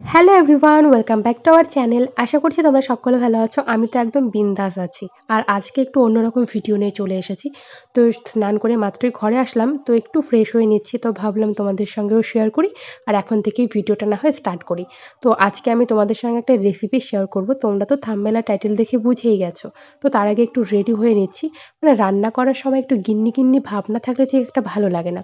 Hello everyone welcome back to our channel আশা করছি তোমরা সকলে ভালো আছো। আমি তো একদম বিন্দাস আছি। আর আজকে একটু অন্যরকম ভিডিও নিয়ে চলে এসেছি। তো স্নান করে মাত্রই ঘরে আসলাম, তো একটু ফ্রেশ হয়ে নিচ্ছি, তো ভাবলাম তোমাদের সঙ্গেও শেয়ার করি, আর এখন থেকেই ভিডিওটা না হয় স্টার্ট করি। তো আজকে আমি তোমাদের সঙ্গে একটা রেসিপি শেয়ার করব। তোমরা তো থাম্বেলা টাইটেল দেখে বুঝেই গেছো। তো তার আগে একটু রেডি হয়ে নিচ্ছি। মানে রান্না করার সময় একটু গিন্নি গিন্নি ভাব না থাকলে ঠিক একটা ভালো লাগে না।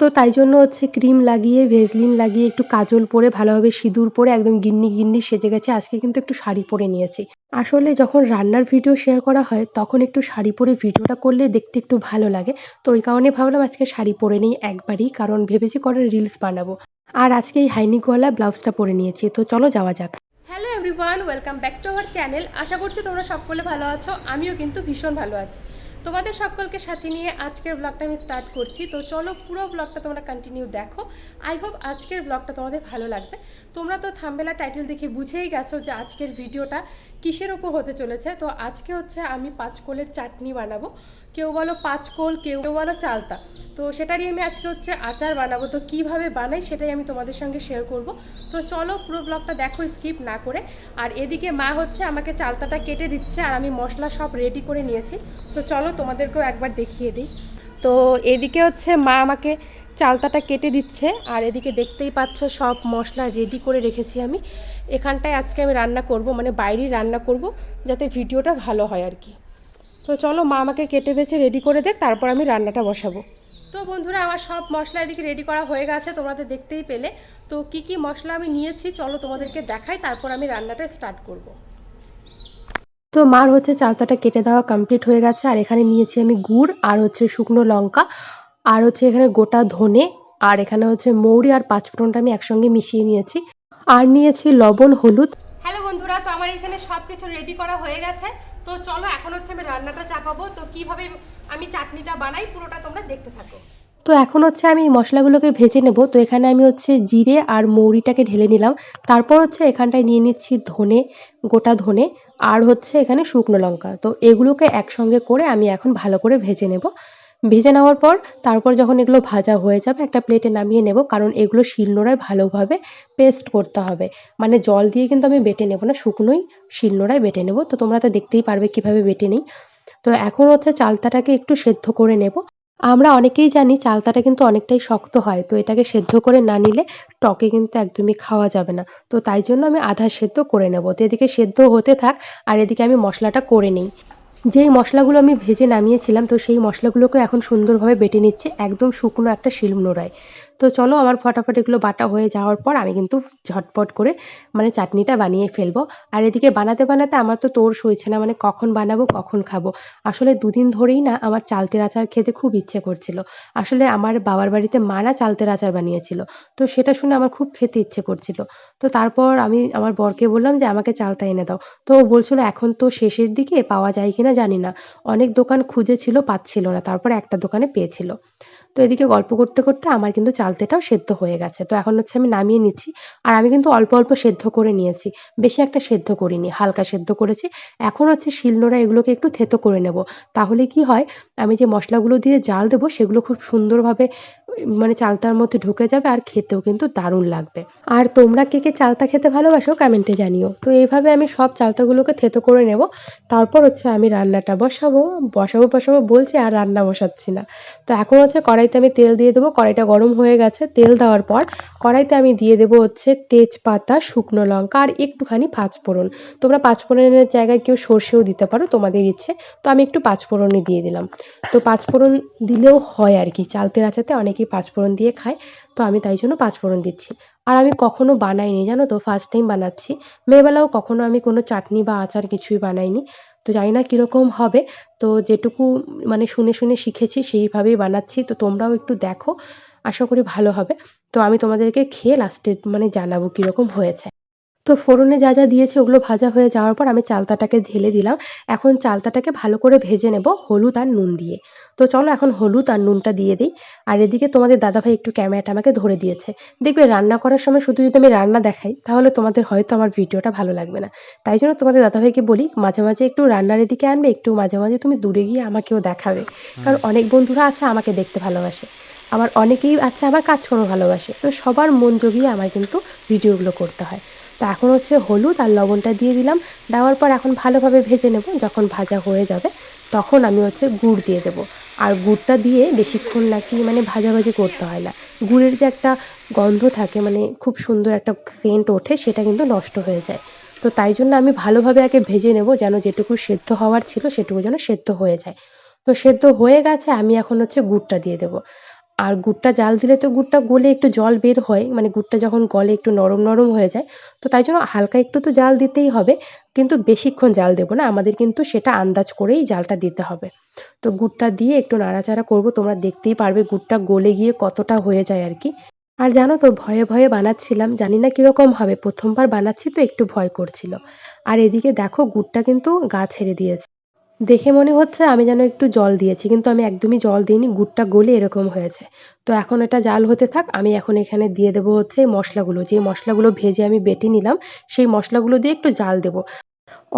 তো তাই জন্য হচ্ছে ক্রিম লাগিয়ে, ভেজলিন লাগিয়ে, একটু কাজল পরে, ভালোভাবে সিঁদুর পরে, একদম গিন্নি গিন্নি সেজে গেছে। আজকে কিন্তু একটু শাড়ি পরে নিয়েছি। আসলে যখন রান্নার ভিডিও শেয়ার করা হয়, তখন একটু শাড়ি পরে ভিডিওটা করলে দেখতে একটু ভালো লাগে। তো ওই কারণে ভাবলাম আজকে শাড়ি পরে নিই একবারই, কারণ ভেবেছি করে রিলস বানাবো। আর আজকে এই হাইনিক গলা ব্লাউজটা পরে নিয়েছি। তো চলো যাওয়া যাক। Hello everyone welcome back to our channel আশা করছি তোমরা সকলে ভালো আছো। আমিও কিন্তু ভীষণ ভালো আছি। তোমাদের সকলকে সাথে নিয়ে আজকের ব্লগটা আমি স্টার্ট করছি। তো চলো পুরো ব্লগটা তোমরা কন্টিনিউ দেখো। আই হোপ আজকের ব্লগটা তোমাদের ভালো লাগবে। তোমরা তো থামবেলা টাইটেল দেখে বুঝেই গেছো যে আজকের ভিডিওটা কিসের ওপর হতে চলেছে। তো আজকে হচ্ছে আমি পাঁচকোলের চাটনি বানাবো। কেউ বলো পাঁচকোল কেউ কেউ বলো চালতা। তো সেটারই আমি আজকে হচ্ছে আচার বানাবো। তো কীভাবে বানাই সেটাই আমি তোমাদের সঙ্গে শেয়ার করব। তো চলো পুরো ব্লগটা দেখো স্কিপ না করে। আর এদিকে মা হচ্ছে আমাকে চালতাটা কেটে দিচ্ছে আর আমি মশলা সব রেডি করে নিয়েছি। তো চলো তোমাদেরকেও একবার দেখিয়ে দিই। তো এদিকে হচ্ছে মা আমাকে চালতাটা কেটে দিচ্ছে আর এদিকে দেখতেই পাচ্ছ সব মশলা রেডি করে রেখেছি আমি। এখানটায় আজকে আমি রান্না করব মানে বাইরেই রান্না করব, যাতে ভিডিওটা ভালো হয় আর কি। তো চলো মা আমাকে কেটে বেছে রেডি করে দেখ তারপর আমি রান্নাটা বসাবো। তো বন্ধুরা আমার সব মশলা এদিকে রেডি করা হয়ে গেছে তোমাদের দেখতেই পেলে। তো কি কি মশলা আমি নিয়েছি চলো তোমাদেরকে দেখাই তারপর আমি রান্নাটা স্টার্ট করব। তো মার হচ্ছে চালতাটা কেটে দেওয়া কমপ্লিট হয়ে গেছে আর এখানে নিয়েছি আমি গুড় আর হচ্ছে শুকনো লঙ্কা আর হচ্ছে এখানে গোটা ধনে আর এখানে হচ্ছে মৌরি আর পাঁচফোড়নটা আমি একসঙ্গে মিশিয়ে নিয়েছি। আর নিয়েছি লবণ হলুদ। হ্যালো বন্ধুরা তো আমার এখানে সব কিছু রেডি করা হয়ে গেছে। তো চলো, এখন হচ্ছে আমি রান্নাটা চাপাবো। তো কীভাবে আমি চাটনিটা বানাই, পুরোটা তোমরা দেখতে থাকো। তো এখন হচ্ছে আমি মশলাগুলোকে ভেজে নেব। তো এখানে আমি হচ্ছে জিরে আর মৌরিটাকে ঢেলে নিলাম। তারপর হচ্ছে এখানটায় নিয়ে নিচ্ছি ধনে, গোটা ধনে, আর হচ্ছে এখানে শুকনো লঙ্কা। তো এগুলোকে একসঙ্গে করে আমি এখন ভালো করে ভেজে নেব। ভেজে নেওয়ার পর তারপর যখন এগুলো ভাজা হয়ে যাবে, একটা প্লেটে নামিয়ে নেব। কারণ এগুলো শিলনোড়ায় ভালোভাবে পেস্ট করতে হবে। মানে জল দিয়ে কিন্তু আমি বেটে নেব না, শুকনোই শিলনোড়ায় বেটে নেব। তো তোমরা তো দেখতেই পারবে কীভাবে বেটে নিই। তো এখন হচ্ছে চালতাটাকে একটু সেদ্ধ করে নেব। আমরা অনেকেই জানি চালতাটা কিন্তু অনেকটাই শক্ত হয়। তো এটাকে সেদ্ধ করে না নিলে টকে কিন্তু একদমই খাওয়া যাবে না। তো তাই জন্য আমি আধা সেদ্ধ করে নেব। তো এদিকে সেদ্ধ হতে থাক আর এদিকে আমি মশলাটা করে নিই। যেই মশলাগুলো আমি ভেজে নামিয়েছিলাম, তো সেই মশলাগুলোকে এখন সুন্দরভাবে বেটে নিচ্ছে একদম শুকনো একটা শিলনোড়ায়। তো চলো আমার ফটাফট এগুলো বাটা হয়ে যাওয়ার পর আমি কিন্তু ঝটপট করে মানে চাটনিটা বানিয়ে ফেলব। আর এদিকে বানাতে বানাতে আমার তো তোর সইছে না মানে কখন বানাবো, কখন খাব। আসলে দুদিন ধরেই না আমার চালতের আচার খেতে খুব ইচ্ছে করছিল। আসলে আমার বাবার বাড়িতে মা না চালতের আচার বানিয়েছিল, তো সেটা শুনে আমার খুব খেতে ইচ্ছে করছিল। তো তারপর আমি আমার বরকে বললাম যে, আমাকে চালতা এনে দাও। তো ও বলছিল, এখন তো শেষের দিকে পাওয়া যায় কিনা জানি না। অনেক দোকান খুঁজেছিল, পাচ্ছিল না। তারপর একটা দোকানে পেয়েছিল। তো এদিকে গল্প করতে করতে আমার কিন্তু চালতেটাও সেদ্ধ হয়ে গেছে। তো এখন হচ্ছে আমি নামিয়ে নিচ্ছি। আর আমি কিন্তু অল্প অল্প সেদ্ধ করে নিয়েছি। বেশি একটা সেদ্ধ করিনি, হালকা সেদ্ধ করেছি। এখন হচ্ছে শিলনোড়া এগুলোকে একটু থেতো করে নেব। তাহলে কি হয়, আমি যে মশলাগুলো দিয়ে জাল দেবো সেগুলো খুব সুন্দরভাবে মানে চালতার মধ্যে ঢুকে যাবে আর খেতেও কিন্তু দারুণ লাগবে। আর তোমরা কে কে চালতা খেতে ভালোবাসো কমেন্টে জানিও। তো এইভাবে আমি সব চালতাগুলোকে থেতো করে নেব। তারপর হচ্ছে আমি রান্নাটা বসাবো বসাবো বসাবো বলছি আর রান্না বসাচ্ছি না। তো এখন হচ্ছে কড়াইতে আমি তেল দিয়ে দেবো। কড়াইটা গরম হয়ে গেছে। তেল দেওয়ার পর কড়াইতে আমি দিয়ে দেবো হচ্ছে তেজপাতা, শুকনো লঙ্কা আর একটুখানি পাঁচফোড়ন। তোমরা পাঁচফোড়নের জায়গায় কেউ সর্ষেও দিতে পারো, তোমাদের ইচ্ছে। তো আমি একটু পাঁচফোড়নই দিয়ে দিলাম। তো পাঁচফোড়ন দিলেও হয় আর কি। চালতের আচাতে অনেকেই পাঁচফোড়ন দিয়ে খায়। তো আমি তাই জন্য পাঁচফোড়ন দিচ্ছি। আর আমি কখনো বানাইনি, জানো তো? ফার্স্ট টাইম বানাচ্ছি। মেয়েবেলাও কখনো আমি কোনো চাটনি বা আচার কিছুই বানাইনি। তো জানি না কীরকম হবে। তো যেটুকু মানে শুনে শুনে শিখেছি সেইভাবেই বানাচ্ছি। তো তোমরাও একটু দেখো, আশা করি ভালো হবে। তো আমি তোমাদেরকে খেয়ে লাস্টে মানে জানাব কীরকম হয়েছে। তো ফোড়নে যা যা দিয়েছে ওগুলো ভাজা হয়ে যাওয়ার পর আমি চালতাটাকে ঢেলে দিলাম। এখন চালতাটাকে ভালো করে ভেজে নেব হলুদ আর নুন দিয়ে। তো চলো এখন হলুদ আর নুনটা দিয়ে দিই। আর এদিকে তোমাদের দাদাভাই একটু ক্যামেরাটা আমাকে ধরে দিয়েছে। দেখবে রান্না করার সময় শুধু যদি আমি রান্না দেখাই তাহলে তোমাদের হয়তো আমার ভিডিওটা ভালো লাগবে না। তাই জন্য তোমাদের দাদাভাইকে বলি মাঝে মাঝে একটু রান্নার এদিকে আনবে একটু মাঝে মাঝে তুমি দূরে গিয়ে আমাকেও দেখাবে। কারণ অনেক বন্ধুরা আছে আমাকে দেখতে ভালোবাসে। আবার অনেকেই আছে আমার কাজকর্ম ভালোবাসে। তো সবার মন জগিয়ে আমার কিন্তু ভিডিওগুলো করতে হয়। তো এখন হচ্ছে হলুদ আর লবণটা দিয়ে দিলাম। দেওয়ার পর এখন ভালোভাবে ভেজে নেব। যখন ভাজা হয়ে যাবে, তখন আমি হচ্ছে গুড় দিয়ে দেবো। আর গুড়টা দিয়ে বেশিক্ষণ নাকি মানে ভাজাভাজি করতে হয় না। গুড়ের যে একটা গন্ধ থাকে মানে খুব সুন্দর একটা সেন্ট ওঠে, সেটা কিন্তু নষ্ট হয়ে যায়। তো তাই জন্য আমি ভালোভাবে আগে ভেজে নেব, যেন যেটুকু সেদ্ধ হওয়ার ছিল, সেটুকু যেন সেদ্ধ হয়ে যায়। তো সেদ্ধ হয়ে গেছে, আমি এখন হচ্ছে গুড়টা দিয়ে দেবো। আর গুড়টা জাল দিলে তো গুড়টা গলে একটু জল বের হয় মানে গুড়টা যখন গলে একটু নরম নরম হয়ে যায়, তো তাই জন্য হালকা একটু তো জাল দিতেই হবে, কিন্তু বেশিক্ষণ জাল দেবো না, আমাদের কিন্তু সেটা আন্দাজ করেই জালটা দিতে হবে। তো গুড়টা দিয়ে একটু নাড়াচাড়া করব, তোমরা দেখতেই পারবে গুড়টা গলে গিয়ে কতটা হয়ে যায় আর কি। আর জানো তো, ভয়ে ভয়ে বানাচ্ছিলাম, জানি না কীরকম হবে, প্রথমবার বানাচ্ছি তো একটু ভয় করছিল। আর এদিকে দেখো, গুড়টা কিন্তু গা ছেড়ে দিয়েছে। দেখে মনে হচ্ছে আমি যেন একটু জল দিয়েছি, কিন্তু আমি একদমই জল দিইনি, গুড়টা গলে এরকম হয়েছে। তো এখন এটা জাল হতে থাক, আমি এখন এখানে দিয়ে দেবো হচ্ছে এই মশলাগুলো। যে মশলাগুলো ভেজে আমি বেটে নিলাম, সেই মশলাগুলো দিয়ে একটু জাল দেবো।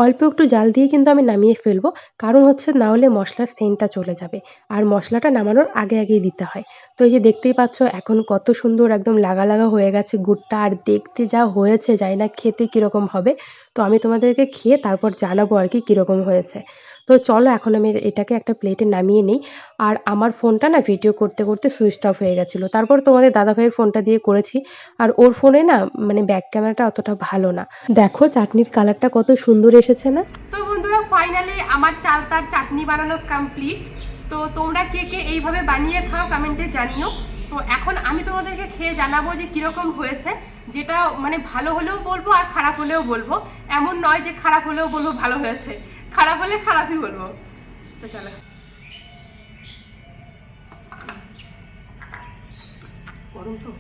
অল্প একটু জাল দিয়ে কিন্তু আমি নামিয়ে ফেলব, কারণ হচ্ছে না হলে মশলার সেন্টটা চলে যাবে, আর মশলাটা নামানোর আগে আগেই দিতে হয়। তো এই যে দেখতেই পাচ্ছ, এখন কত সুন্দর একদম লাগা লাগা হয়ে গেছে গুড়টা, আর দেখতে যা হয়েছে, জানি না খেতে কীরকম হবে। তো আমি তোমাদেরকে খেয়ে তারপর জানাব আর কি কীরকম হয়েছে। তো চলো এখন আমি এটাকে একটা প্লেটে নামিয়ে নিই। আর আমার ফোনটা না ভিডিও করতে করতে সুইচ অফ হয়ে গেছিল। তারপর তোমাদের দাদাভাইয়ের ফোনটা দিয়ে করেছি। আর ওর ফোনে না মানে ব্যাক ক্যামেরাটা অতটা ভালো না। দেখো চাটনির কালারটা কত সুন্দর এসেছে না? তো বন্ধুরা ফাইনালি আমার চালতার চাটনি বানানো কমপ্লিট তো তোমরা কে কে এইভাবে বানিয়ে খাও কমেন্টে জানিও। তো এখন আমি তোমাদেরকে খেয়ে জানাব যে কীরকম হয়েছে। যেটা মানে ভালো হলেও বলব আর খারাপ হলেও বলব। এমন নয় যে খারাপ হলেও বলব ভালো হয়েছে। খারাপ হলে খারাপই বলব। গরম তো।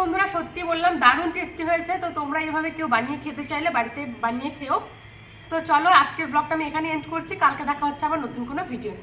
বন্ধুরা, সত্যি বললাম, দারুণ টেস্টি হয়েছে। তো তোমরা এভাবে কেউ বানিয়ে খেতে চাইলে বাড়িতে বানিয়ে খেও। তো চলো, আজকের ব্লগটা আমি এখানে এন্ড করছি। কালকে দেখা হচ্ছে আবার নতুন কোনো ভিডিও